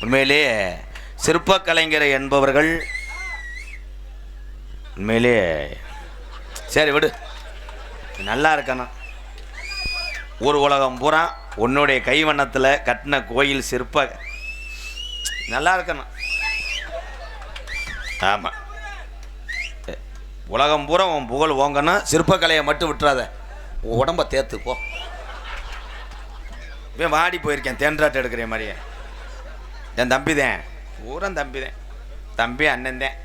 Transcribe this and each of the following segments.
உண்மையிலே சிற்பக்கலைஞர் என்பவர்கள் உண்மையிலே சரி விடு. நல்லா இருக்கணும். ஊர் உலகம் பூரா உன்னுடைய கைவண்ணத்தில் கட்டின கோயில் சிற்ப நல்லா இருக்கணும். ஆமாம் உலகம் பூரா உன் புகழ் ஓங்கணும். சிற்பக்கலையை மட்டும் விட்டுறாத. உடம்ப தேத்து போ. வாடி போயிருக்கேன் தேன்றாட்டு எடுக்கிற மாதிரியே. என் தம்பி தான் பூரா தம்பி தான் தம்பி அண்ணன் தான்.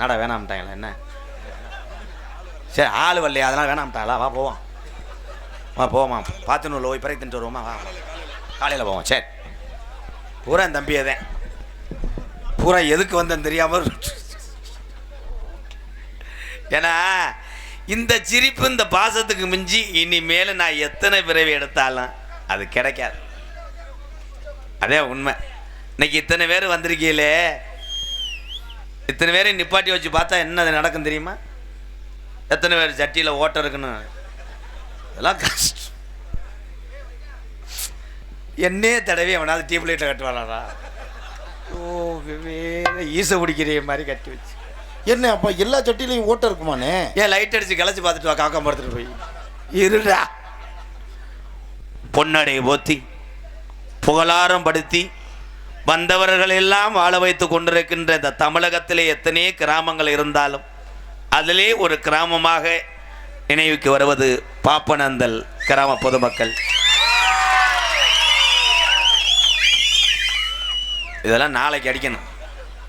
நட வேணாம்ட்டாங்களா என்ன? சரி ஆள் வரலையா அதெல்லாம் வேணாம்ட்டாங்களா வா போவோம். வா போவோம். பார்த்துன்னு போய் பிறகு தின்ட்டு வருவோமா? வா. காலையில் போவோம். சரி. பூரா என் தம்பியை தான் பூரா எதுக்கு வந்தேன்னு தெரியாமல் ஏன்னா இந்த சிரிப்பு இந்த பாசத்துக்கு மிஞ்சி இனிமேல் நான் எத்தனை பிறவி எடுத்தாலும் அது கிடைக்காது. அதே உண்மை. இன்னைக்கு இத்தனை பேர் வந்திருக்கீங்களே? இத்தனை பேரை நிப்பாட்டி வச்சு பார்த்தா என்ன நடக்கும் தெரியுமா? எத்தனை பேர் சட்டியில் ஓட்டம் இருக்குன்னு? இதெல்லாம் கஷ்டம். என்னே தடவை அவனாவது டியூப் லைட்டை கட்டுவாளாடா ஓ ஈச பிடிக்கிற மாதிரி கட்டி வச்சு. என்ன அப்ப எல்லா சட்டிலையும் ஓட்டம் இருக்குமானே ஏன் லைட் அடிச்சு கிளச்சி பார்த்துட்டு வா காக்கா படுத்துட்டு போய். இருடா. பொன்னடை போத்தி. புகழாரம் படுத்தி வந்தவர்கள் எல்லாம் வாழ வைத்து கொண்டிருக்கின்ற இந்த தமிழகத்திலே எத்தனையோ கிராமங்கள் இருந்தாலும் அதிலே ஒரு கிராமமாக நினைவுக்கு வருவது பாப்பனந்தல் கிராம பொதுமக்கள். இதெல்லாம் நாளைக்கு அடிக்கணும்.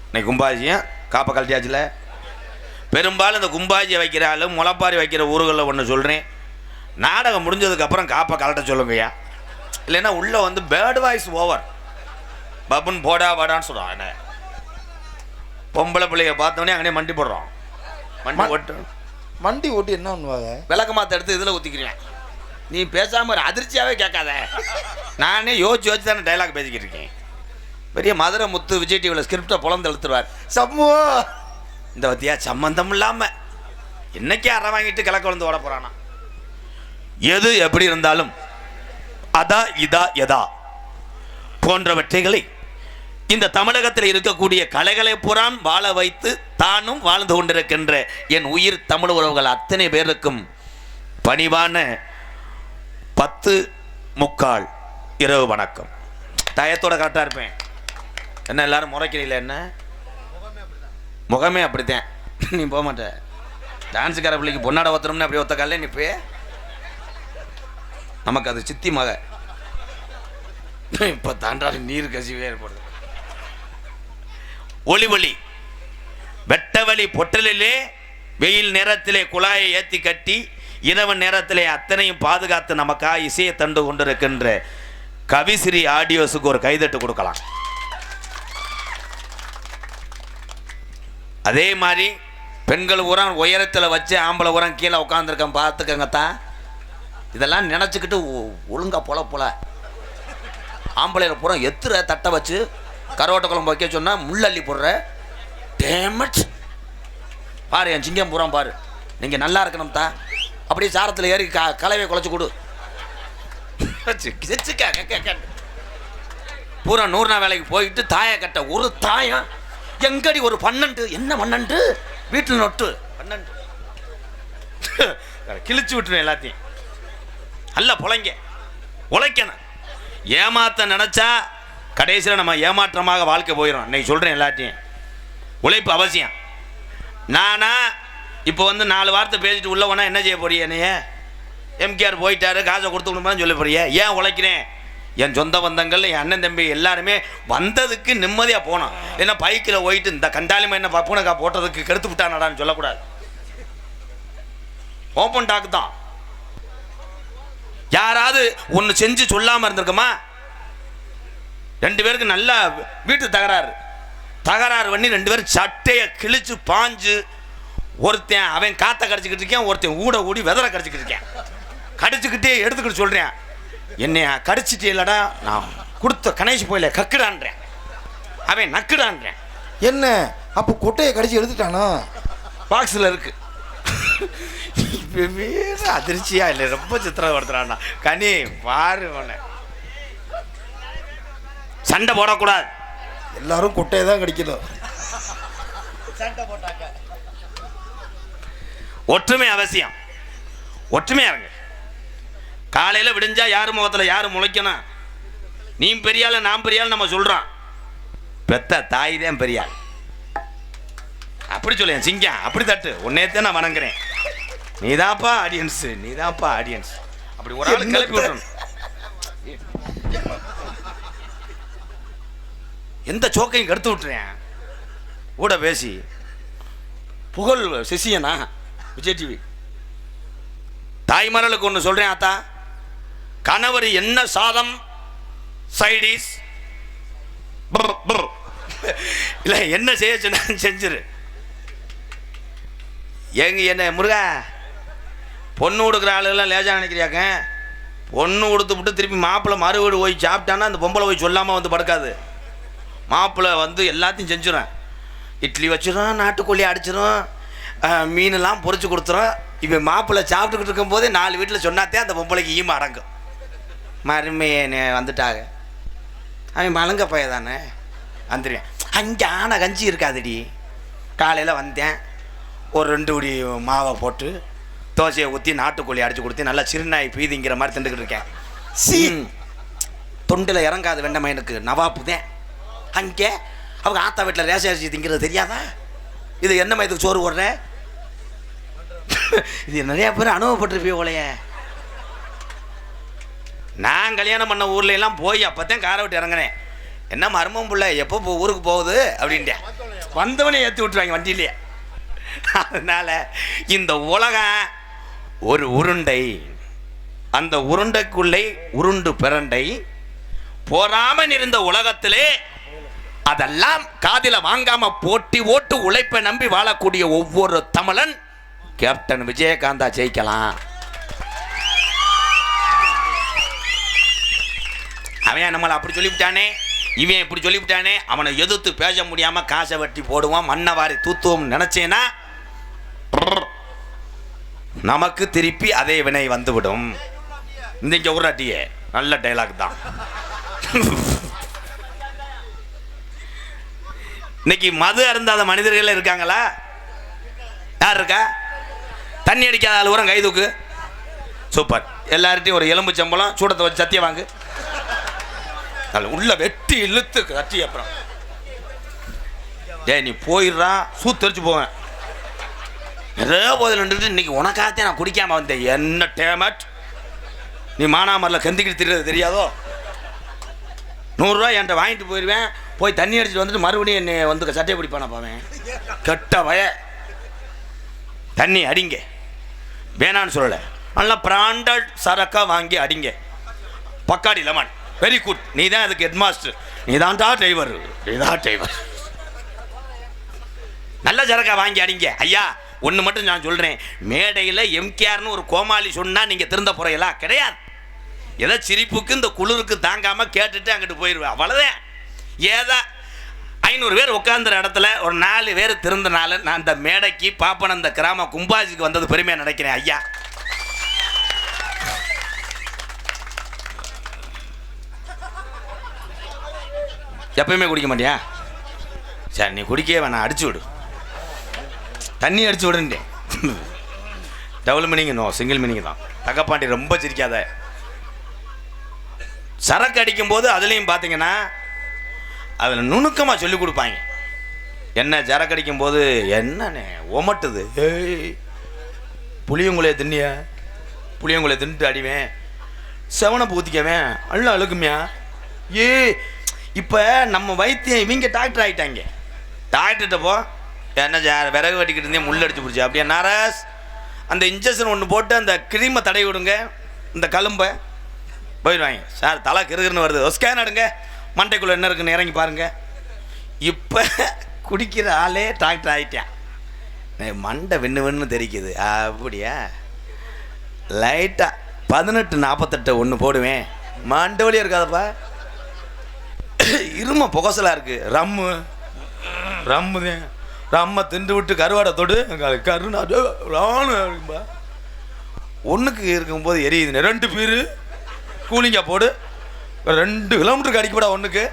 இன்னைக்கு கும்பாஜியும் காப்பை கழட்டியாச்சுல? பெரும்பாலும் இந்த கும்பாஜியை வைக்கிற ஆளு முளைப்பாரி வைக்கிற ஊர்களில் ஒன்று சொல்கிறேன் நாடகம் முடிஞ்சதுக்கப்புறம் காப்பை கலட்ட சொல்லுங்கய்யா. இல்லைன்னா உள்ளே வந்து பேர்டு வாய்ஸ் ஓவர் பப்புன் போடா வாடான்னு சொல்கிறான் என்ன? பொம்பளை பிள்ளைய பார்த்தோன்னே அங்கனே மண்டி போடுறோம். மண்டி ம- போட்டு வண்டி ஓட்டி என்ன பண்ணுவாங்க? விளக்க மாத்த எடுத்து இதில் ஊற்றிக்கிறேன் நீ பேசாமல் ஒரு அதிர்ச்சியாகவே கேட்காத. நானே யோசிச்சு யோசிச்சு தானே டைலாக் பேசிக்கிட்டு இருக்கேன். பெரிய மதுரை முத்து விஜய் டிவியில் ஸ்கிரிப்டை புலந்து எழுத்துருவார் சம்மு! இந்த வத்தியா சம்பந்தம் இல்லாமல் என்னைக்கே அரை வாங்கிட்டு கிழக்கு வந்து ஓட போகிறானா எது எப்படி இருந்தாலும் அதா இதா எதா போன்றவற்றைகளை இந்த தமிழகத்தில் இருக்கக்கூடிய கலைகளை புறான் வாழ வைத்து தானும் வாழ்ந்து கொண்டிருக்கின்ற என் உயிர் தமிழ் உறவுகள் அத்தனை பேருக்கும் பணிவான பத்து முக்கால் இரவு வணக்கம். டயத்தோட கரெக்டாக இருப்பேன். என்ன எல்லாரும் முறைக்கிறீங்களா என்ன? முகமே அப்படித்தான். நீ போக மாட்ட. டான்ஸுக்கார பிள்ளைக்கு பொன்னாட ஒத்தணும்னு அப்படி ஒத்த காலையில் நிப்பே. நமக்கு அது சித்தி மக இப்போ தாண்டாடி நீர் கசிவே ஏற்படுது ஒளி ஒளி. வெட்ட வழி பொட்டலிலே வெயில் நேரத்திலே குழாயை ஏற்றி கட்டி இரவு நேரத்திலே அத்தனையும் பாதுகாத்து நமக்காக இசையை தண்டு கொண்டிருக்கின்ற கவிசிறி ஆடியோஸுக்கு ஒரு கைதட்டு கொடுக்கலாம். அதே மாதிரி பெண்கள் உரம் உயரத்தில் வச்சு ஆம்பளை உரம் கீழே உட்காந்துருக்கேன் பார்த்துக்கங்கத்தான் இதெல்லாம் நினச்சிக்கிட்டு ஒழுங்கா போல போல. ஆம்பளையில் பூரா எத்துற தட்டை வச்சு கருவாட்டை குழம்பு வைக்க சொன்னால் முள்ளள்ளி போடுற. டேமட் பாரு என் சிங்கம் பூரா பாரு. நீங்கள் நல்லா இருக்கணும் தா. அப்படியே சாரத்தில் ஏறி க கலவையை குழச்சி கொடு. பூரா நூறு நாள் வேலைக்கு போயிட்டு தாயை கட்ட ஒரு தாயம் எங்கடி ஒரு பன்னெண்டு? என்ன பன்னெண்டு? வீட்டில் நொட்டு. பன்னெண்டு. கிழிச்சு விட்டுருவேன் எல்லாத்தையும். நல்ல புழைங்க உழைக்கணும். ஏமாத்த நினச்சா கடைசியில் நம்ம ஏமாற்றமாக வாழ்க்கை போயிடும் இன்னைக்கு சொல்கிறேன் எல்லாத்தையும் உழைப்பு அவசியம். நானா இப்போ வந்து நாலு வார்த்தை பேசிட்டு உள்ள ஒன்றா என்ன செய்ய போறிய என்னைய? எம்கேஆர் போயிட்டாரு காசை கொடுத்து கொடுப்பான்னு சொல்ல போறிய? ஏன் உழைக்கிறேன்? என் சொந்த பந்தங்கள் என் அண்ணன் தம்பி எல்லாருமே வந்ததுக்கு நிம்மதியாக போனோம். ஏன்னா பைக்கில் போயிட்டு இந்த கண்டாலிமா என்ன பப்புனக்கா போட்டதுக்கு கெடுத்து விட்டானடான்னு சொல்லக்கூடாது. ஓப்பன் டாக் தான். யாராவது ஒன்று செஞ்சு சொல்லாமல் இருந்திருக்குமா? ரெண்டு பேருக்கு நல்லா வீட்டு தகராறு. தகராறு பண்ணி ரெண்டு பேரும் சட்டையை கிழிச்சு பாஞ்சு ஒருத்தன் அவன் காத்த கடிச்சிக்கிட்டு இருக்கேன் ஒருத்தன் ஊட ஊடி வெதரை கடிச்சிக்கிட்டு இருக்கேன். கடிச்சுக்கிட்டே எடுத்துக்கிட்டு சொல்கிறேன் என்னைய கடிச்சிட்டே இல்லடா நான் கொடுத்த கணேஷ் போயில கக்குடான்றேன். அவன் நக்குடான்றேன். என்ன? அப்போ கொட்டையை கடிச்சு எடுத்துட்டானா? பாக்ஸில் இருக்கு. வேற அதிர்ச்சியா இல்லை ரொம்ப சித்திரப்படுத்துறான்னா கனி பாரு உன்னை சண்டை போடக்கூடாது. எல்லாரும் கொட்டையை தான் கடிக்கணும். ஒற்றுமை அவசியம். ஒற்றுமையா இருங்க. காலையில் விடிஞ்சா யார் முகத்தில் யார் முளைக்கணும்? நீ பெரியாள் நான் பெரியாள் நம்ம சொல்கிறோம் பெத்த தாய் தான் பெரியாள். அப்படி சொல்லேன் சிங்கம். அப்படி தட்டு. உன்னையத்தான் நான் வணங்குறேன். நீதான்ப்பா ஆடியன்ஸ் நீதான்ப்பா ஆடியன்ஸ் அப்படி ஒரு ஆள் கிளப்பி விட்டுறணும். எந்த சோக்கையும் கெடுத்து விட்டுறேன். கூட பேசி. புகழ் சிசியனா விஜய் டிவி. தாய்மார்களுக்கு ஒன்று சொல்கிறேன் ஆத்தா. கணவர் என்ன சாதம்? சைடிஸ். இல்லை என்ன செய்ய செஞ்சிரு. எங்க என்ன முருகா? பொண்ணு கொடுக்குற ஆளுகள்லாம் லேஜா நினைக்கிறியாக்க? பொண்ணு கொடுத்து விட்டு திருப்பி மாப்பிள்ளை மறு வீடு போய் சாப்பிட்டான்னா அந்த பொம்பளை போய் சொல்லாமல் வந்து படுக்காது. மாப்பிள்ளை வந்து எல்லாத்தையும் செஞ்சிடும் இட்லி வச்சிடும் நாட்டுக்கோழி அடிச்சிடும் மீனெல்லாம் பொறிச்சு கொடுத்துரும். இப்போ மாப்பிள்ளை சாப்பிட்டுக்கிட்டு இருக்கும்போதே நாலு வீட்டில் சொன்னாத்தே அந்த பொம்பளைக்கு ஈம அடங்கும். மருமையே வந்துட்டாங்க அவன் மலங்க பைய தானே வந்துடுவேன் அங்கே ஆனை கஞ்சி இருக்காதுடி. காலையில் வந்தேன். ஒரு ரெண்டு உடி மாவை போட்டு தோசையை ஊற்றி நாட்டுக்கோழி அடிச்சு கொடுத்து நல்லா சிறுநாய் பீதிங்கிற மாதிரி திண்டுக்கிட்டு இருக்கேன். சீ! தொண்டில் இறங்காத வெண்டமை எனக்கு நவாப்பு தான் அங்கே அவங்க ஆத்தா வீட்டில் ரேஷன் அரிசி திங்கிறது தெரியாதா? இது என்ன மயத்துக்கு சோறு போடுற? இது நிறைய பேர் அனுபவப்பட்டிருப்பிய போலையே. நான் கல்யாணம் பண்ண ஊர்ல எல்லாம் போய் அப்போத்தான் காரை விட்டு இறங்குனேன். என்ன மர்மம் புள்ள எப்போ ஊருக்கு போகுது? அப்படின்ட்டேன். வந்தவனே ஏற்றி விட்டுருவாங்க வண்டியிலேயே அதனால இந்த உலகம் ஒரு உருண்டை அந்த உருண்டைக்குள்ளே உருண்டு பிரண்டை போராமல் இருந்த உலகத்திலே அதெல்லாம் காதில் வாங்காம போட்டி ஓட்டு உழைப்பை நம்பி வாழக்கூடிய ஒவ்வொரு தமிழன் கேப்டன் விஜயகாந்தா ஜெயிக்கலாம். அவன் நம்மளை அப்படி சொல்லிவிட்டானே? இவன் இப்படி சொல்லிவிட்டானே? அவனை எதிர்த்து பேச முடியாம காசை வெட்டி போடுவான் மண்ணை வாரி தூத்துவோம் நினைச்சேனா? நமக்கு திருப்பி அதே வினை வந்துவிடும். இந்த உருட்டியே நல்ல டைலாக் தான். இன்னைக்கு மது அருந்தாத மனிதர்கள் இருக்காங்களா? யார் இருக்கா? தண்ணி அடிக்காத ஆள் உரம் கைதுக்கு சூப்பர். எல்லார்ட்டையும் ஒரு எலும்பு சம்பளம் சூடத்தை வச்சு சத்தியம் வாங்கு. அதில் உள்ள வெட்டி இழுத்து கட்டி அப்புறம். டே நீ போயிடுறான் சூத்தரிச்சு போவேன். நிறைய போதில் நின்றுட்டு இன்னைக்கு உனக்காகத்தே நான் குடிக்காம வந்தேன். என்ன டேமட்? நீ மானாமரில் கந்திக்கிட்டு திரிகிறது தெரியாதோ? நூறுரூவா என்கிட்ட வாங்கிட்டு போயிடுவேன் போய் தண்ணி அடிச்சுட்டு வந்துட்டு மறுபடியும் என்னை வந்து சட்டையை பிடிப்பான போவேன் கெட்ட வய தண்ணி அடிங்க. வேணான்னு சொல்லலை. நல்லா பிராண்டட் சரக்கா வாங்கி அடிங்க. பக்காடி லெமன். வெரி குட் நீ தான் அதுக்கு ஹெட்மாஸ்டர் நீ தான்டா டிரைவர் நீ தான் டிரைவர் நல்ல சரக்கா வாங்கி அடிங்க. ஐயா ஒன்று மட்டும் நான் சொல்கிறேன் மேடையில் எம்கேஆர்னு ஒரு கோமாளி சொன்னால் நீங்கள் திருந்த போகிறீங்களா கிடையாது. ஏதோ சிரிப்புக்கு இந்த குளிருக்கு தாங்காமல் கேட்டுட்டு அங்கிட்டு போயிடுவேன் அவ்வளோதான் ஏதா ஐநூறு பேர் உட்காந்துற இடத்துல ஒரு நாலு பேர் திருந்தனால நான் இந்த மேடைக்கு பாப்பன அந்த கிராம கும்பாஜிக்கு வந்தது பெருமையாக நினைக்கிறேன் ஐயா. எப்பயுமே குடிக்க மாட்டியா? சரி நீ குடிக்கவே வேணாம். அடிச்சு விடு. தண்ணி அடிச்சு விடுன்ட்டேன் double meaning no single meaning தான். தகப்பாண்டி ரொம்ப சிரிக்காத. சரக்கு அடிக்கும்போது அதுலேயும் பார்த்தீங்கன்னா அதில் நுணுக்கமாக சொல்லி கொடுப்பாங்க. என்ன சரக்கு அடிக்கும்போது என்னண்ணே ஒமட்டுது ஏய் புளியங்குலையை தின்னியா புளியங்குலையை தின்னுட்டு அடிவேன். செவனை ஊற்றிக்கவேன் அள்ள அழுக்குமியா. ஏ இப்போ நம்ம வைத்தியம் இவங்க டாக்டர் ஆகிட்டாங்க டாக்டர்கிட்ட போ. என்ன விறகு வெட்டிக்கிட்டு இருந்தே முள் அடிச்சு பிடிச்சி. அப்படியே நாராஸ் அந்த இன்ஜெக்ஷன் ஒன்று போட்டு அந்த கிரீமை தடை விடுங்க. இந்த கலும்பை போயிடுவாங்க. சார் தலை கிருகிருன்னு வருது. ஸ்கேன் எடுங்க. மண்டைக்குள்ளே என்ன இருக்குன்னு இறங்கி பாருங்கள் இப்போ குடிக்கிற ஆளே டாக்டர் ஆகிட்டேன் மண்டை வெண்ணு வெண்ணு தெரிக்குது. அப்படியா? லைட்டாக பதினெட்டு நாற்பத்தெட்டு ஒன்று போடுவேன். மண்டை வழியாக இருக்காதப்பா. இரும புகசலாக இருக்குது ரம்மு ரம்மு தான் ரம்மை திண்டு விட்டு கருவாடை தொடு. கருணா ராணும்பா ஒன்றுக்கு இருக்கும்போது எரியுதுண்ணே ரெண்டு பீரு. கூலிங்கா போடு. ரெண்டு கிலோமீட்டருக்கு அடிக்கப்படா ஒன்றுக்கு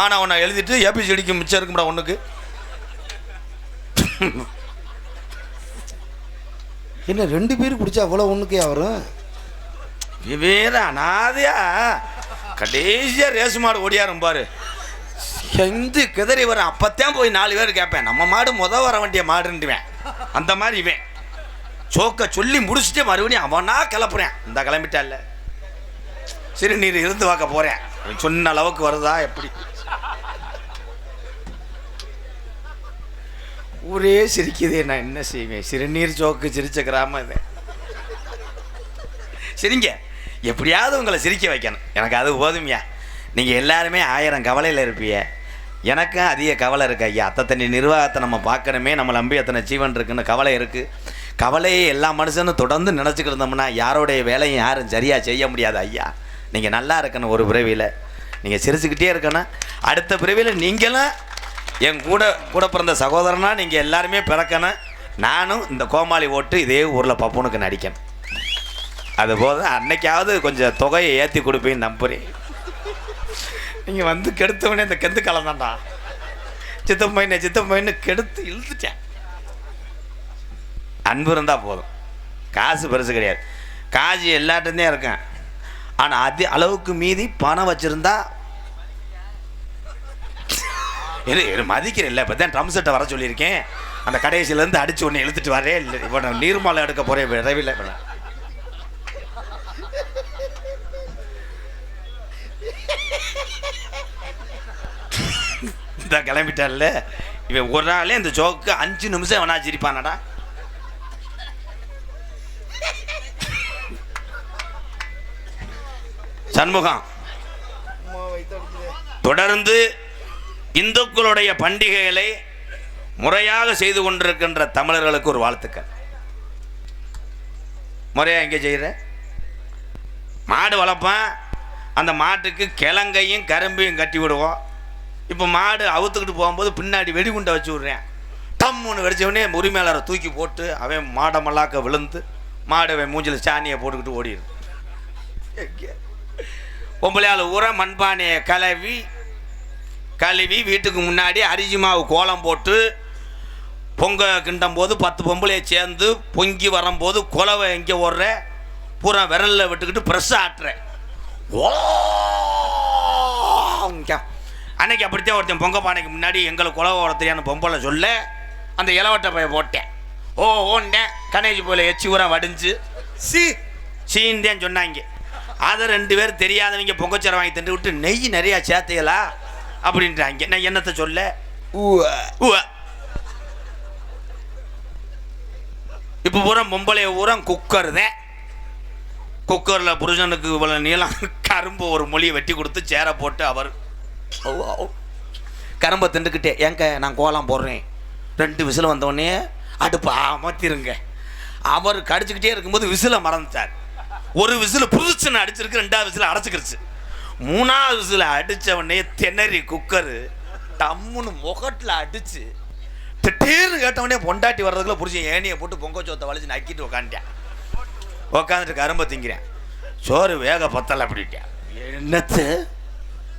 ஆனால் உன்னை எழுதிட்டு ஏபிசிடிக்கு மிச்சம் இருக்கும்டா ஒன்றுக்கு என்ன ரெண்டு பேரும் குடிச்சா அவ்வளோ ஒன்றுக்கே வரும் வேற அனாதையா. கடைசியாக ரேஸ் மாடு ஓடியாரும் பாரு. எந்த கிதறி வர அப்போத்தான் போய் நாலு பேர் கேட்பேன் நம்ம மாடு முத வர வேண்டிய மாடுன்ட்டுவேன் அந்த மாதிரி இவன். சோக்க சொல்லி முடிச்சுட்டு மறுபடியும் அவனா கிளப்புறேன். இந்த கிளம்பிட்டால. சிறுநீர் இருந்து பார்க்க போகிறேன் சொன்ன அளவுக்கு வருதா எப்படி? ஊரே சிரிக்குதே நான் என்ன செய்வேன்? சிறுநீர் சோக்கு சிரிச்ச கிராமம் இது. சிரிங்க. எப்படியாவது உங்களை சிரிக்க வைக்கணும். எனக்கு அது போதுமையா. நீங்கள் எல்லாருமே ஆயிரம் கவலையில் இருப்பீங்க எனக்கும் அதிக கவலை இருக்குது ஐயா. அத்தை தண்ணி நிர்வாகத்தை நம்ம பார்க்கணுமே நம்ம நம்பி அத்தனை ஜீவன் இருக்குன்னு கவலை இருக்குது கவலையை எல்லா மனுஷனும் தொடர்ந்து நினச்சிக்கிட்டு இருந்தோம்னா யாரோடைய வேலையும் யாரும் சரியாக செய்ய முடியாது ஐயா. நீங்கள் நல்லா இருக்கணும் ஒரு பிறவியில். நீங்கள் சிரிச்சுக்கிட்டே இருக்கணும். அடுத்த பிறவியில் நீங்களும் என் கூட கூட பிறந்த சகோதரனா நீங்கள் எல்லாருமே பிறக்கணும். நானும் இந்த கோமாளி ஓட்டு இதே ஊரில் பப்புனுக்கு நடிக்கணும். அது போது அன்னைக்காவது கொஞ்சம் தொகையை ஏற்றி கொடுப்பேன்னு நம்புறேன். நீங்கள் வந்து கெடுத்தவனே இந்த கெந்து கலந்தான்டா சித்தம் பையனை சித்தம் பையனை கெடுத்து இழுத்துட்டேன். அன்பு இருந்தால் போதும். காசு பெருசு கிடையாது. காசு எல்லார்ட்டே இருக்கேன் ஆனால் அது அளவுக்கு மீதி பணம் வச்சுருந்தா இரு இரு மதிக்கிறேன் இல்லை இப்போ தான் ட்ரம் செட்டை வர சொல்லியிருக்கேன். அந்த கடைசியிலேருந்து அடித்து ஒன்று இழுத்துட்டு வரே இல்லை. இப்போ நான் நீர்மாலை எடுக்க போகிறேன் விரைவில். இப்ப இந்த கிளம்பிட்டால இவன் ஒரு நாளே இந்த ஜோக்கு அஞ்சு நிமிஷம் வேணா சிரிப்பானடா. சண்முகம் தொடர்ந்து இந்துக்களுடைய பண்டிகைகளை முறையாக செய்து கொண்டிருக்கின்ற தமிழர்களுக்கு ஒரு வாழ்த்துக்கள். முறையாக எங்கே செய்கிற மாடு வளர்ப்பேன் அந்த மாட்டுக்கு கிழங்கையும் கரும்பையும் கட்டி விடுவோம். இப்போ மாடு அவுத்துக்கிட்டு போகும்போது பின்னாடி வெடிகுண்டை வச்சு விட்றேன். டம்முன்னு வெடிச்சவனே உரிமையாளரை தூக்கி போட்டு அவன் மாடை மல்லாக்க விழுந்து மாடு அவன் மூஞ்சில் சாணியை போட்டுக்கிட்டு ஓடிடுது பொம்பளையால் ஊற மண்பானையை கலவி கழுவி வீட்டுக்கு முன்னாடி அரிசி மாவு கோலம் போட்டு பொங்க கிண்டும் போது பத்து பொம்பளையை சேர்ந்து பொங்கி வரும்போது குலவை எங்கே ஓடுற? பூரா விரலில் விட்டுக்கிட்டு ப்ரெஷ்ஷாக ஆட்டுறேன். ஓ அன்னைக்கு அப்படித்தான் ஒருத்தன் பொங்க பானைக்கு முன்னாடி எங்களை குலவை ஓடத்தையான பொம்பளை சொல்ல அந்த இளவட்ட பைய போட்டேன். ஓ ஓண்டேன் கணேஜி போல எச்சி ஊரா வடிஞ்சு. சி. சீந்தேன் சொன்னாங்க. அதை ரெண்டு பேர் தெரியாதவங்க பொங்கச்சரை வாங்கி தந்து விட்டு நெய் நிறையா சேர்த்தையலா அப்படின்றாங்க. நான் என்னத்தை சொல்ல? இப்போ பூரா பொம்பளைய பூரா குக்கர் தான் குக்கரில் புருஷனுக்கு இவ்வளோ நீளம் கரும்பு ஒரு மொழியை வெட்டி கொடுத்து சேரை போட்டு அவர் ஓ, கரும்பை திண்டுக்கிட்டே ஏங்க நான் கோலம் போடுறேன். ரெண்டு விசில் வந்தோடனே அடுப்பு அமர்த்திருங்க அவர் கடிச்சுக்கிட்டே இருக்கும்போது விசிலை மறந்துட்டார். ஒரு விசில் புதுச்சுன்னு அடிச்சிருக்கு ரெண்டாவது விசில் அடைச்சிக்கிருச்சு. மூணாவது விசில் அடித்த உடனே திணறி குக்கரு டம்முன்னு முகட்டில் அடித்து திட்டீர்னு கேட்டவொடனே பொண்டாட்டி வர்றதுக்குள்ளே புரிச்சு ஏனியை போட்டு பொங்க சோத்தை வலிச்சு நக்கிட்டு உக்காந்துட்டேன். உக்காந்துட்டு கரும்பை திங்கிறேன். சோறு வேக பத்தலை அப்படின்ட்டேன். என்னத்து?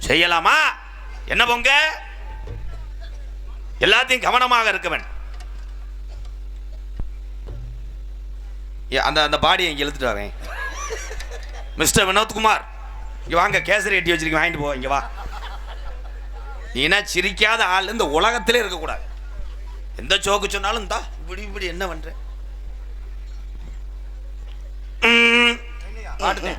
செய்யலாமா? என்ன பொங்க? எல்லாத்தையும் கவனமாக இருக்கவன். அந்த அந்த பாடியை இங்கே இழுத்துட்டு வரேன். மிஸ்டர் வினோத்குமார் இங்கே வாங்க கேசரி எட்டி வச்சிருக்கேன் வாங்கிட்டு போ இங்கே வா. நீனா சிரிக்காத ஆள்? இந்த உலகத்திலே இருக்கக்கூடாது. எந்த சோக்கு சொன்னாலும் தா இப்படி இப்படி என்ன பண்ற? ええー、あるね、